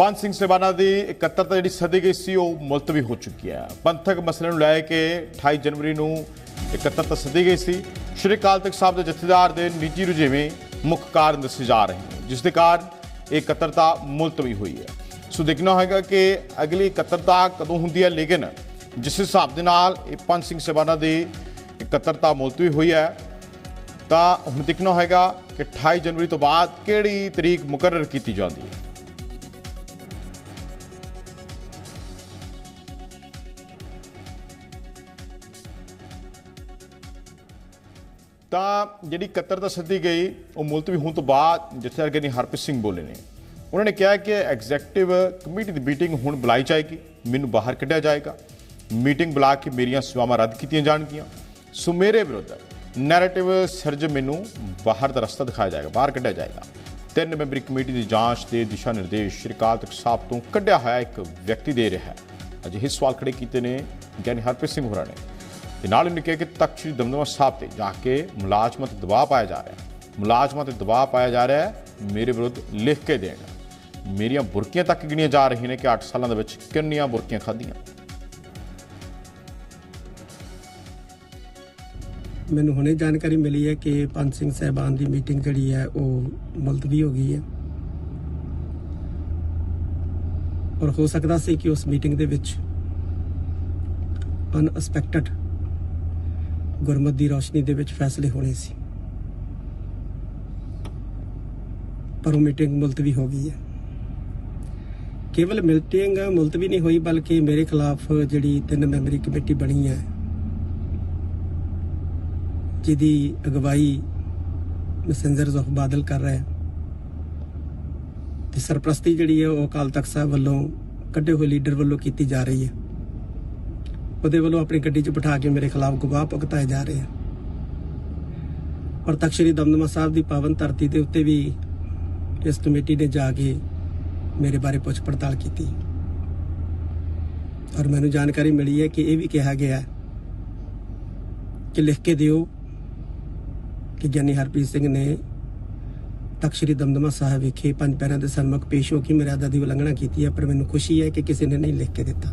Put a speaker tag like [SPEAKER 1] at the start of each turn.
[SPEAKER 1] ਪੰਜ ਸਿੰਘ ਸੇਵਾਨਾ ਦੀ ਇਕੱਤਰਤਾ ਜਿਹੜੀ ਸੱਦੀ ਗਈ ਸੀ, ਉਹ ਮੁਲਤਵੀ ਹੋ ਚੁੱਕੀ ਹੈ। ਪੰਥਕ ਮਸਲੇ ਨੂੰ ਲੈ ਕੇ 28 ਜਨਵਰੀ ਨੂੰ ਇਕੱਤਰਤਾ ਸੱਦੀ ਗਈ ਸੀ। ਸ਼੍ਰੀ ਅਕਾਲ ਤਖਤ ਸਾਹਿਬ ਦੇ ਜਥੇਦਾਰ ਦੇ ਨਿੱਜੀ ਰੁਝੇਵੇਂ ਮੁੱਖ ਕਾਰਨ ਦੱਸੇ ਜਾ ਰਹੇ ਨੇ, ਜਿਸ ਦੇ ਕਾਰਨ ਇਹ ਇਕੱਤਰਤਾ ਮੁਲਤਵੀ ਹੋਈ ਹੈ। ਸੋ ਦੇਖਣਾ ਹੋਏਗਾ ਕਿ ਅਗਲੀ ਇਕੱਤਰਤਾ ਕਦੋਂ ਹੁੰਦੀ ਹੈ, ਲੇਕਿਨ ਜਿਸ ਹਿਸਾਬ ਦੇ ਨਾਲ ਇਹ ਪੰਜ ਸਿੰਘ ਸੇਵਾਨਾ ਦੀ ਇਕੱਤਰਤਾ ਮੁਲਤਵੀ ਹੋਈ ਹੈ, ਤਾਂ ਹੁਣ ਦੇਖਣਾ ਹੋਏਗਾ ਕਿ 28 ਜਨਵਰੀ ਤੋਂ ਬਾਅਦ ਕਿਹੜੀ ਤਰੀਕ ਮੁਕਰਰ ਕੀਤੀ ਜਾਂਦੀ ਹੈ। ਤਾਂ ਜਿਹੜੀ ਇਕੱਤਰਤਾ ਸੱਦੀ ਗਈ, ਉਹ ਮੁਲਤਵੀ ਹੋਣ ਤੋਂ ਬਾਅਦ ਜਿੱਥੇ ਗਿਆਨੀ ਹਰਪ੍ਰੀਤ ਸਿੰਘ ਬੋਲੇ ਨੇ। ਉਹਨਾਂ ਨੇ ਕਿਹਾ ਕਿ ਐਗਜ਼ੈਕਟਿਵ ਕਮੇਟੀ ਦੀ ਮੀਟਿੰਗ ਹੁਣ ਬੁਲਾਈ ਜਾਏਗੀ, ਮੈਨੂੰ ਬਾਹਰ ਕੱਢਿਆ ਜਾਏਗਾ। ਮੀਟਿੰਗ ਬੁਲਾ ਕੇ ਮੇਰੀਆਂ ਸੇਵਾਵਾਂ ਰੱਦ ਕੀਤੀਆਂ ਜਾਣਗੀਆਂ। ਸੋ ਮੇਰੇ ਵਿਰੁੱਧ ਨੈਰੇਟਿਵ ਸਿਰਜ ਮੈਨੂੰ ਬਾਹਰ ਦਾ ਰਸਤਾ ਦਿਖਾਇਆ ਜਾਏਗਾ, ਬਾਹਰ ਕੱਢਿਆ ਜਾਏਗਾ। ਤਿੰਨ ਮੈਂਬਰੀ ਕਮੇਟੀ ਦੀ ਜਾਂਚ ਦੇ ਦਿਸ਼ਾ ਨਿਰਦੇਸ਼ ਸ਼੍ਰੀ ਅਕਾਲ ਤਖਤ ਸਾਹਿਬ ਤੋਂ ਕੱਢਿਆ ਹੋਇਆ ਇੱਕ ਵਿਅਕਤੀ ਦੇ ਰਿਹਾ ਹੈ। ਅਜਿਹੇ ਸਵਾਲ ਖੜੇ ਕੀਤੇ ਨੇ ਗਿਆਨੀ ਹਰਪ੍ਰੀਤ ਸਿੰਘ ਹੋਰਾਂ ਨੇ। ਤੇ ਨਾਲ ਹੀ ਉਹਨੇ ਕਿਹਾ ਕਿ ਤਖਤ ਸ੍ਰੀ ਦਮਦਮਾ ਸਾਹਿਬ ਤੇ ਜਾ ਕੇ ਮੁਲਾਜ਼ਮਾਂ ਤੇ ਦਬਾਅ ਪਾਇਆ ਜਾ ਰਿਹਾ ਹੈ। ਮੁਲਾਜ਼ਮਾਂ ਤੇ ਦਬਾਅ ਪਾਇਆ ਜਾ ਰਿਹਾ ਹੈ, ਮੇਰੇ ਵਿਰੁੱਧ ਲਿਖ ਕੇ ਦੇਣ। ਮੇਰੀਆਂ ਬੁਰਕੀਆਂ ਤੱਕ ਗਿਣੀਆਂ ਜਾ ਰਹੀਆਂ ਨੇ ਕਿ 8 ਸਾਲਾਂ ਦੇ ਵਿੱਚ ਕਿੰਨੀਆਂ ਬੁਰਕੀਆਂ ਖਾਧੀਆਂ।
[SPEAKER 2] ਮੈਨੂੰ ਹੁਣੇ ਜਾਣਕਾਰੀ ਮਿਲੀ ਹੈ ਕਿ ਪੰਜ ਸਿੰਘ ਸਹਿਬਾਨ ਦੀ ਮੀਟਿੰਗ ਜਿਹੜੀ ਹੈ, ਉਹ ਮੁਲਤਵੀ ਹੋ ਗਈ ਹੈ। ਔਰ ਹੋ ਸਕਦਾ ਸੀ ਕਿ ਉਸ ਮੀਟਿੰਗ ਦੇ ਵਿੱਚ ਅਨਐਕਸਪੈਕਟਡ ਗੁਰਮਤ ਦੀ ਰੋਸ਼ਨੀ ਦੇ ਵਿੱਚ ਫੈਸਲੇ ਹੋਣੇ ਸੀ। ਪਰ ਉਹ ਮੀਟਿੰਗ ਮੁਲਤਵੀ ਹੋ ਗਈ ਹੈ। ਕੇਵਲ ਮੀਟਿੰਗ ਮੁਲਤਵੀ ਨਹੀਂ ਹੋਈ, ਬਲਕਿ ਮੇਰੇ ਖਿਲਾਫ ਜਿਹੜੀ ਤਿੰਨ ਮੈਂਬਰੀ ਕਮੇਟੀ ਬਣੀ ਹੈ, ਜਿਹਦੀ ਅਗਵਾਈ ਮੈਸੇਂਜਰਸ ਆਫ ਬਾਦਲ ਕਰ ਰਿਹਾ ਹੈ ਤੇ ਸਰਪ੍ਰਸਤੀ ਜਿਹੜੀ ਹੈ, ਉਹ ਅਕਾਲ ਤਖਤ ਸਾਹਿਬ ਵੱਲੋਂ ਕੱਢੇ ਹੋਏ ਲੀਡਰ ਵੱਲੋਂ ਕੀਤੀ ਜਾ ਰਹੀ ਹੈ। ਉਹਦੇ ਵੱਲੋਂ ਆਪਣੀ ਗੱਡੀ 'ਚ ਬਿਠਾ ਕੇ ਮੇਰੇ ਖਿਲਾਫ ਗਵਾਹ ਭੁਗਤਾਏ ਜਾ ਰਹੇ ਆ। ਔਰ ਤਖਤ ਸ੍ਰੀ ਦਮਦਮਾ ਸਾਹਿਬ ਦੀ ਪਾਵਨ ਧਰਤੀ ਦੇ ਉੱਤੇ ਵੀ ਇਸ ਕਮੇਟੀ ਨੇ ਜਾ ਕੇ ਮੇਰੇ ਬਾਰੇ ਪੁੱਛ ਪੜਤਾਲ ਕੀਤੀ। ਔਰ ਮੈਨੂੰ ਜਾਣਕਾਰੀ ਮਿਲੀ ਹੈ ਕਿ ਇਹ ਵੀ ਕਿਹਾ ਗਿਆ ਕਿ ਲਿਖ ਕੇ ਦਿਓ ਕਿ ਗਿਆਨੀ ਹਰਪ੍ਰੀਤ ਸਿੰਘ ਨੇ ਤਖਤ ਸ੍ਰੀ ਦਮਦਮਾ ਸਾਹਿਬ ਵਿਖੇ ਪੰਜ ਪੈਰਾਂ ਦੇ ਸਨਮੁਖ ਪੇਸ਼ ਹੋ ਕੇ ਮਰਿਆਦਾ ਦੀ ਉਲੰਘਣਾ ਕੀਤੀ ਹੈ, ਪਰ ਮੈਨੂੰ ਖੁਸ਼ੀ ਹੈ ਕਿ ਕਿਸੇ ਨੇ ਨਹੀਂ ਲਿਖ ਕੇ ਦਿੱਤਾ।